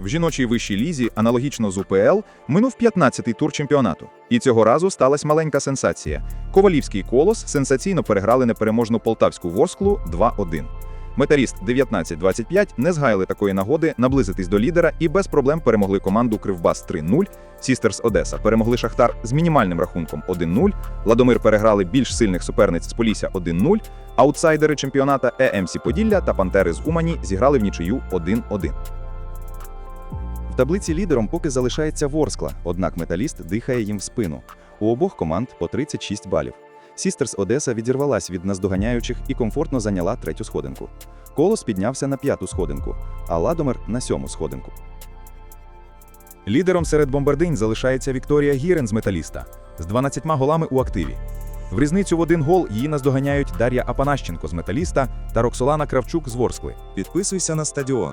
В жіночій вищій лізі, аналогічно з УПЛ, минув 15-й тур чемпіонату. І цього разу сталася маленька сенсація. Ковалівський колос сенсаційно переграли непереможну полтавську Ворсклу 2-1. Метаріст 19-25 не згаяли такої нагоди наблизитись до лідера і без проблем перемогли команду Кривбас 3-0. Сістерс Одеса перемогли Шахтар з мінімальним рахунком 1-0. Ладомир переграли більш сильних суперниць з Полісся 1-0. Аутсайдери чемпіоната ЕМСі Поділля та Пантери з Умані зіграли в нічию 1-1. Таблиці лідером поки залишається Ворскла, однак металіст дихає їм в спину. У обох команд по 36 балів. Сістерс Одеса відірвалась від наздоганяючих і комфортно зайняла третю сходинку. Колос піднявся на п'яту сходинку, а Ладомир на сьому сходинку. Лідером серед бомбардинь залишається Вікторія Гірен з металіста з 12 голами у активі. В різницю в один гол її наздоганяють Дар'я Апанащенко з металіста та Роксолана Кравчук з Ворскли. Підписуйся на стадіон.